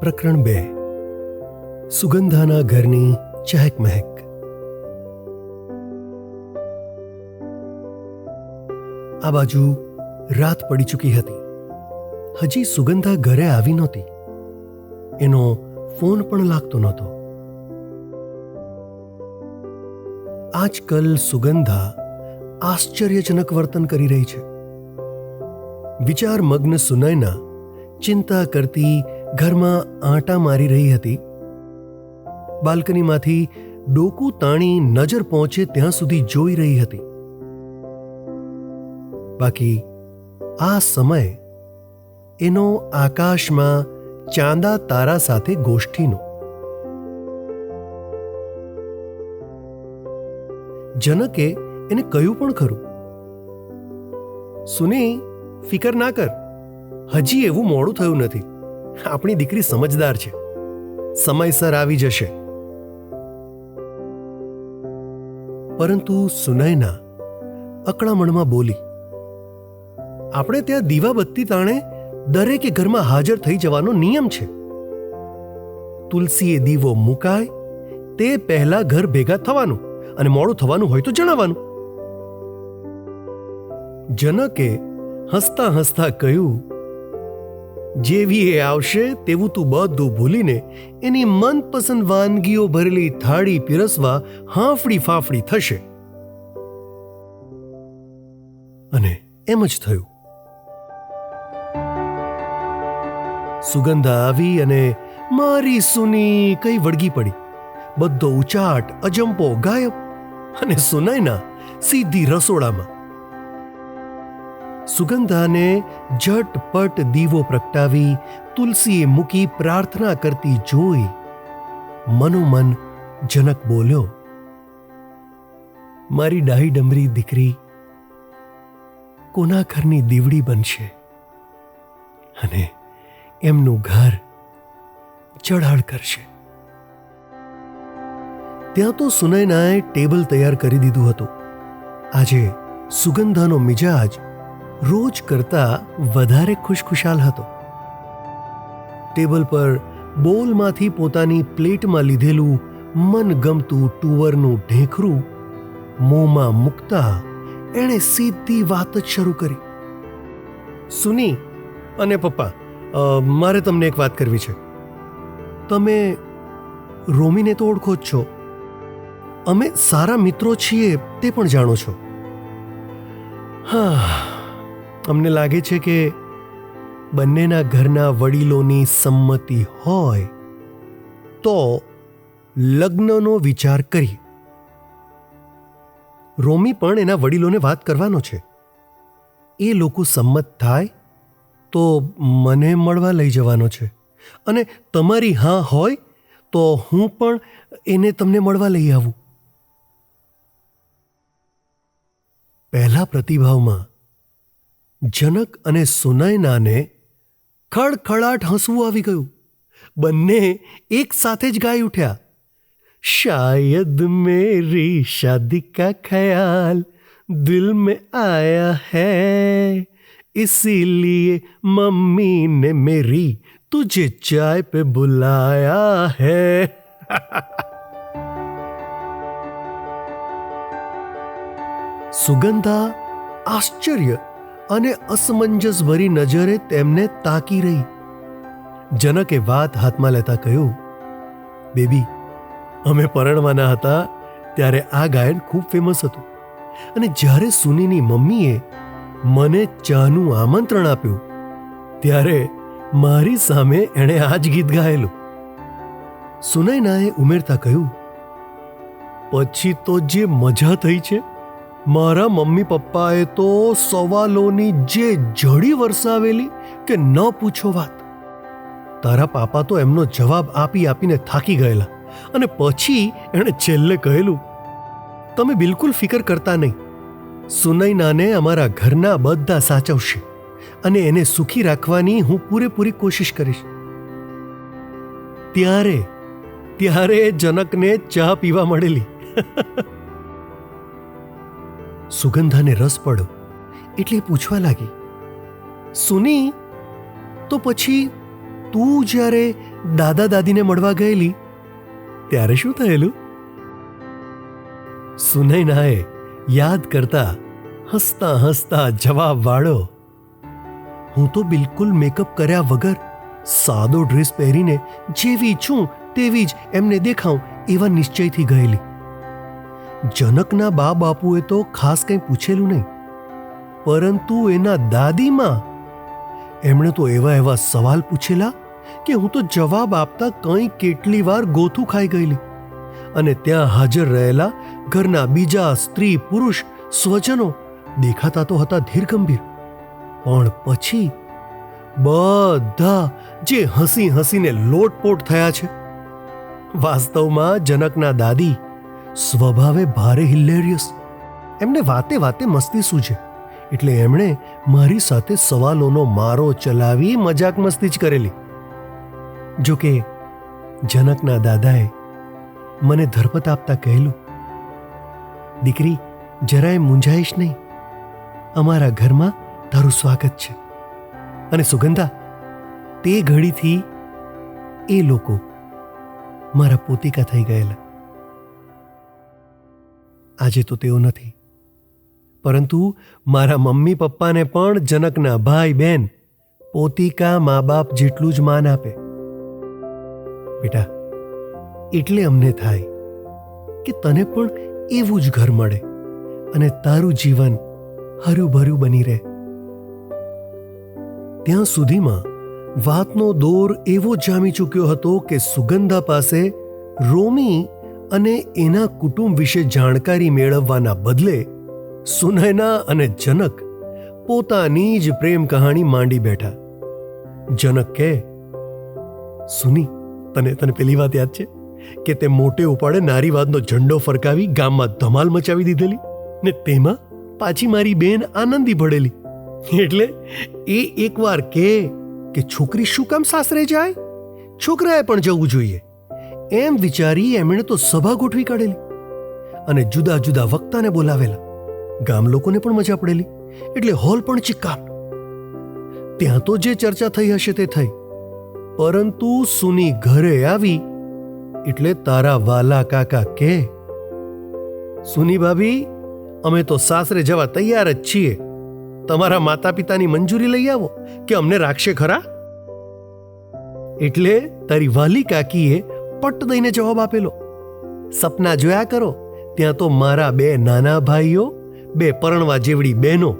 પ્રકરણ બે. સુગંધાના ઘરની ચહેક મહેક આ બાજુ રાત પડી ચૂકી હતી. હજી સુગંધા ઘરે આવી નહોતી. એનો ફોન પણ લાગતો નહોતો. આજકલ સુગંધા આશ્ચર્યજનક વર્તન કરી રહી છે. વિચાર મગ્ન સુનયના ચિંતા કરતી ઘરમાં આંટા મારી રહી હતી. બાલ્કનીમાંથી ડોકું તાણી નજર પહોંચે ત્યાં સુધી જોઈ રહી હતી. બાકી આ સમય એનો આકાશમાં ચાંદા તારા સાથે ગોષ્ઠીનો. જનકે એને કહ્યું પણ ખરું, સુની, ફિકર ના કર. હજી એવું મોડું થયું નથી. આપણી દીકરી સમજદાર છે. સમયસર આવી જશે. પરંતુ સુનયના અકળામણમાં બોલી, આપણે ત્યાં દીવાબત્તી તાણે દરેકે ઘરમાં હાજર થઈ જવાનો નિયમ છે. તુલસીએ દીવો મુકાય, તે પહેલા ઘર ભેગા થવાનું અને મોડું થવાનું હોય તો જણાવવાનું. જનકે હસતા હસતા કહ્યું જેવી એ આવશે તેવું તું બધું ભૂલીને એની મનપસંદ વાનગીઓ ભરેલી થાળી પીરસવા હાંફળી ફાફડી થશે. અને એમ જ થયું. સુગંધા આવી અને મારી સુની કઈ વળગી પડી. બધો ઉચાટ, અજંપો, ગાયબ. અને સુનયના સીધી રસોડામાં સુગંધાને ઝટપટ દીવો પ્રગટાવી તુલસીએ મૂકી પ્રાર્થના કરતી જોઈ મનોમન જનક બોલ્યો, મારી ડાહી ડમરી દીકરી, કોના ઘરની દીવડી બનશે? અને એમનું ઘર ચઢાળ કરશે. ત્યાં તો સુનયનાએ ટેબલ તૈયાર કરી દીધું હતું. આજે સુગંધાનો મિજાજ રોજ કરતા વધારે ખુશખુશાલ હતો. ટેબલ પર બોલમાંથી પોતાની પ્લેટમાં લીધેલું મનગમતું ટુવરનું ઢેખરું મોંમાં મૂકતા એણે સીધી વાત જ શરૂ કરી. સુની અને પપ્પા મારે તમને એક વાત કરવી છે. તમે રોમીને તો ઓળખો જ છો. અમે સારા મિત્રો છીએ તે પણ જાણો છો. હા અમને લાગે છે કે બંનેના ઘરના વડીલોની સંમતિ હોય તો લગ્નનો વિચાર કરીએ. રોમી પણ એના વડીલોને વાત કરવાનો છે. એ લોકો સંમત થાય તો મને મળવા લઈ જવાનો છે. અને તમારી હા હોય તો હું પણ એને તમને મળવા લઈ આવું. પહેલા પ્રતિભાવમાં જનક અને સુનયનાને ખડખડાટ હસવું આવી ગયું બંને એક સાથે જ ગાઈ ઉઠ્યા શાયદ મેરી શાદી કા ખ્યાલ દિલ में आया है इसीलिए मम्मी ने मेरी तुझे चाय पे बुलाया है સુગંધા આશ્ચર્ય અને અસમંજસ ભરી નજરે તેમને તાકી રહી. જનકે વાત હાથમાં લેતા કહ્યું, બેબી, અમે પરણવાના હતા ત્યારે આ ગાયન ખૂબ ફેમસ હતું. અને જ્યારે સુનીની મમ્મીએ મને ચાનું આમંત્રણ આપ્યું, ત્યારે મારી સામે એણે આ જ ગીત ગાયેલું. સુનૈનાએ ઉમેરતા કહ્યું, પછી તો જે મજા થઈ છે મારા મમ્મી પપ્પાએ તો સવાલોની જે જડી વરસાવેલી કે ન પૂછો વાત. તારા પાપા તો એમનો જવાબ આપી આપીને થાકી ગયેલા અને પછી એણે છેલ્લે કહેલું, તમે બિલકુલ ફિકર કરતા નહીં. સુનૈનાને અમારા ઘરના બધા સાચવશે અને એને સુખી રાખવાની હું પૂરેપૂરી કોશિશ કરીશ. ત્યારે ત્યારે જનકને ચા પીવા મળેલી. સુગંધાને રસ પડ્યો. એટલે પૂછવા લાગી, સુની, તો પછી તું જ્યારે દાદા દાદીને મળવા ગયેલી, ત્યારે શું થયેલું? સુનૈનાએ યાદ કરતા હસતા હસતા જવાબ વાળો હું તો બિલકુલ મેકઅપ કર્યા વગર સાદો ડ્રેસ પહેરીને જેવી છું તેવી જ એમને દેખાઉં એવા નિશ્ચયથી ગયેલી. જનકના બા બાપુએ તો ખાસ કંઈ પૂછેલું નહીં. પરંતુ એના દાદીમાં એમણે તો એવા એવા સવાલ પૂછેલા કે હું તો જવાબ આપતા કંઈ કેટલી વાર ગોથું ખાઈ ગયેલી. અને ત્યાં હાજર રહેલા ઘરના બીજા સ્ત્રી પુરુષ સ્વજનો દેખાતા તો હતા ધીરગંભીર. પણ પછી બધા જે હસી હસીને લોટપોટ થયા છે. વાસ્તવમાં જનકના દાદી સ્વભાવે ભારે હિલેરિયસ. એમને વાતે વાતે મસ્તી સૂજે એટલે એમણે મારી સાથે સવાલોનો મારો ચલાવી મજાક મસ્તી જ કરેલી. જોકે જનકના દાદાએ મને ધરપત આપતા કહેલું, દીકરી, જરાય મૂંઝાઈશ નહીં. અમારા ઘરમાં તારું સ્વાગત છે. અને સુગંધા, તે ઘડીથી એ લોકો મારા પોતિકા થઈ ગયેલા. આજે તો તેઓ નથી. પરંતુ મારા મમ્મી પપ્પાને પણ જનકના ભાઈ બહેન પોતિકા મા બાપ જેટલું જ માન આપે. બેટા, એટલે અમને થાય કે તને પણ એવું જ ઘર મળે અને તારું જીવન હરુભર્યું બની રહે. ત્યાં સુધીમાં વાતનો દોર એવો જામી ચૂક્યો હતો કે સુગંધા પાસે રોમી અને એના કુટુંબ વિશે જાણકારી મેળવવાના બદલે સુનૈના અને જનક પોતાની જ પ્રેમ કહાણી માંડી બેઠા. જનક કહે, સુની, તને તને પેલી વાત યાદ છે? કે તે મોટે ઉપાડે નારીવાદનો ઝંડો ફરકાવી ગામમાં ધમાલ મચાવી દીધેલી ને તેમાં પાછી મારી બેન આનંદી ભળેલી? એટલે એ એકવાર કે કે, છોકરી શું કામ સાસરે જાય? છોકરાએ પણ જવું જોઈએ. એમ વિચારી એમણે તો સભા ગોઠવી કાઢેલી અને જુદા જુદા વક્તાને બોલાવેલા. ગામ લોકોને પણ મજા પડેલી, એટલે હોલ પણ ચિક્કાર ત્યાં તો જે ચર્ચા થઈ હશે તે થઈ. પરંતુ સુની ઘરે આવી, એટલે તારા વાલા કાકા કે, સુની ભાભી, અમે તો સાસરે જવા તૈયાર જ છીએ. તમારા માતા પિતાની મંજૂરી લઈ આવો, કે અમને રાખશે ખરા? એટલે તારી વાલી કાકીએ પટ દઈને જવાબ આપેલો. સપના જોયા કરો, ત્યાં તો મારા બે નાના ભાઈઓ, બે પરણવા જેવડી બહેનો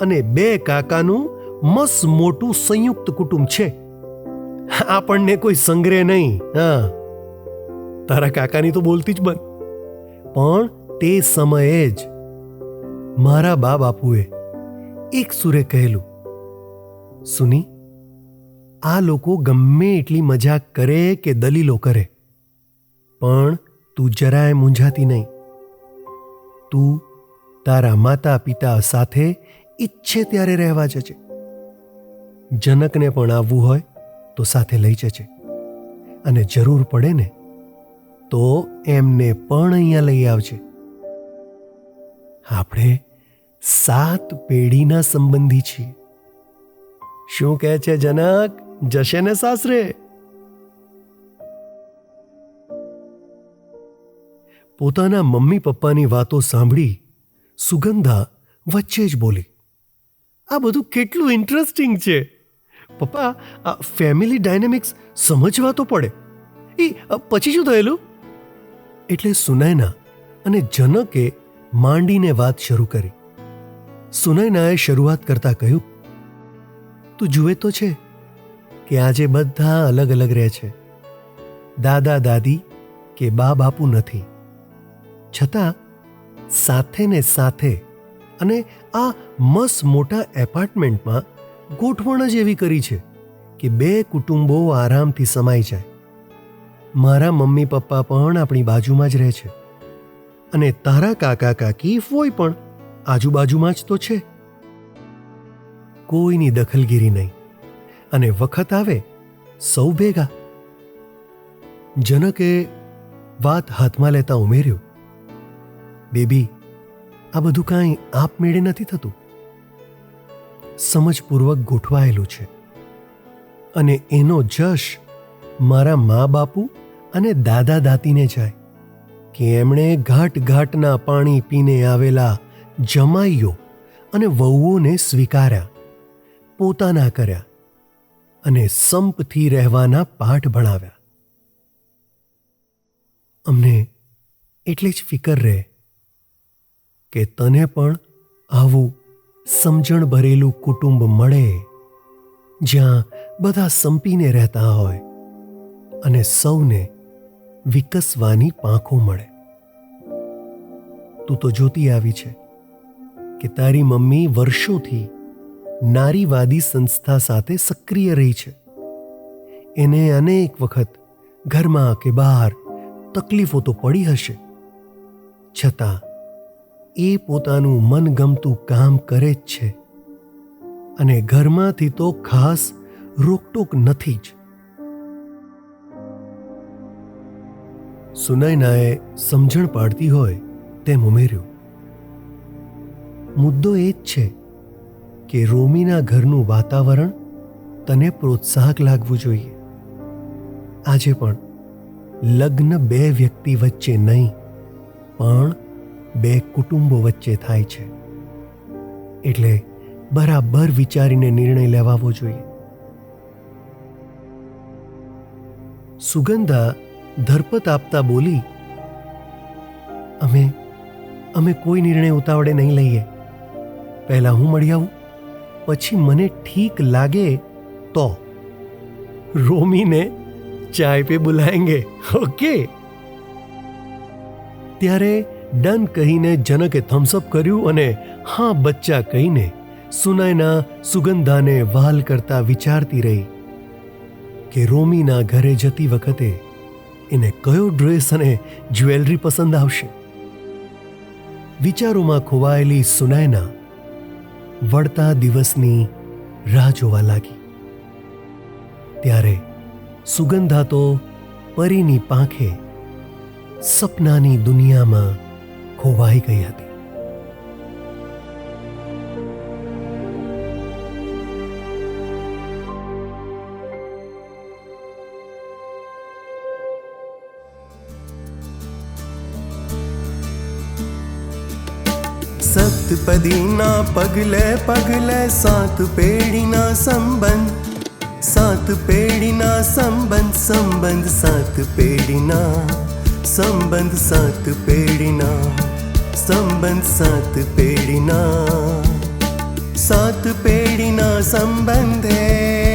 અને બે કાકાનું મસ મોટું સંયુક્ત કુટુંબ છે. આપણને કોઈ સંગ્રહ નહીં, હા. તારા કાકાની તો બોલતી જ બંધ પણ તે સમયે જ મારા બા બાપુએ એક સુરે કહેલું, સુની, આ લોકો ગમે એટલી મજાક કરે કે દલીલો કરે. પણ તું જરાય મૂંઝાતી નહીં. તું તારા માતા પિતા સાથે ઈચ્છે ત્યારે રહેવા જજે. જનકને પણ આવવું હોય તો સાથે લઈ જજે. અને જરૂર પડે ને તો એમને પણ અહીંયા લઈ આવજે. આપણે સાત પેઢીના સંબંધી છીએ. શું કહે છે જનક? જશે ને સાસરે? પોતાના મમ્મી પપ્પાની વાતો સાંભળી સુગંધા વચ્ચે જ બોલી, આ બધું કેટલું ઇન્ટરેસ્ટિંગ છે. પપ્પા, આ ફેમિલી ડાયનેમિક્સ સમજવા તો પડે. એ પછી શું થયેલું? એટલે સુનૈના અને જનકે માંડીને વાત શરૂ કરી. સુનૈનાએ શરૂઆત કરતા કહ્યું, તું જુએ તો છે કે આજે બધા અલગ અલગ રહે છે. દાદા દાદી કે બા બાપુ નથી. છતાં સાથે ને સાથે અને આ મસ મોટા એપાર્ટમેન્ટમાં ગોઠવણ જ એવી કરી છે કે બે કુટુંબો આરામથી સમાઈ જાય. મારા મમ્મી પપ્પા પણ આપણી બાજુમાં જ રહે છે અને તારા કાકા કાકી ફોઈ પણ આજુબાજુમાં જ તો છે. કોઈની દખલગીરી નહીં અને વખત આવે સૌ ભેગા. જનકે વાત હાથમાં લેતા ઉમેર્યું બેબી, આ બધું કાંઈ આપમેળે નથી થતું? સમજપૂર્વક ગોઠવાયેલું છે. અને એનો જશ મારા મા બાપુ અને દાદા દાતીને જાય કે એમણે ઘાટ ઘાટના પાણી પીને આવેલા જમાઈઓ અને વહુઓને સ્વીકાર્યા, પોતાના કર્યા અને સંપથી રહેવાના પાઠ ભણાવ્યા. અમને એટલે જ ફિકર રહે કે તને પણ આવું સમજણ ભરેલું કુટુંબ મળે જ્યાં બધા સંપીને રહેતા હોય અને સૌને વિકસવાની પાંખો મળે. તું તો જોતી આવી છે કે તારી મમ્મી વર્ષોથી નારીવાદી સંસ્થા સાથે સક્રિય રહી છે. એને અનેક વખત ઘરમાં કે બહાર તકલીફો તો પડી હશે. છતાં એ પોતાનું મનગમતું કામ કરે જ છે. અને ઘરમાંથી તો ખાસ રોકટોક નથી જ. સુનૈનાએ સમજણ પાડતી હોય તેમ ઉમેર્યું. મુદ્દો એ જ છે કે રોમીના ઘરનું વાતાવરણ તને પ્રોત્સાહક લાગવું જોઈએ. આજે પણ લગ્ન બે વ્યક્તિ વચ્ચે નહીં, પણ બે કુટુંબો વચ્ચે થાય છે. એટલે બરાબર વિચારીને નિર્ણય લેવાવો જોઈએ. સુગંધા ધરપત આપતા બોલી, અમે અમે કોઈ નિર્ણય ઉતાવળે નહીં લઈએ. પહેલા હું મળી આવું, પછી મને ઠીક લાગે તો. રોમીને ચાય પે બુલાએંગે ઓકે. ત્યારે ડન કહીને જનકે થમ્સઅપ કર્યું અને હા બચ્ચા કહીને સુનાયના સુગંધાને વહાલ કરતા વિચારતી રહી કે રોમીના ઘરે જતી વખતે એને કયો ડ્રેસ અને જ્વેલરી પસંદ આવશે? વિચારોમાં ખોવાયેલી સુનાયના વળતા દિવસની રાહ જોવા લાગી. ત્યારે સુગંધા તો પરીની પાંખે સપનાની દુનિયામાં ખોવાઈ ગઈ હતી. સપ્તપદીના પગલે પગલે સાત પેઢીના સંબંધ, સાત પેઢીના સંબંધ સંબંધ સાત પેઢીના, સંબંધ સાત પેઢીના. સંબંધ સાત પેઢીના સાત પેઢીના સંબંધે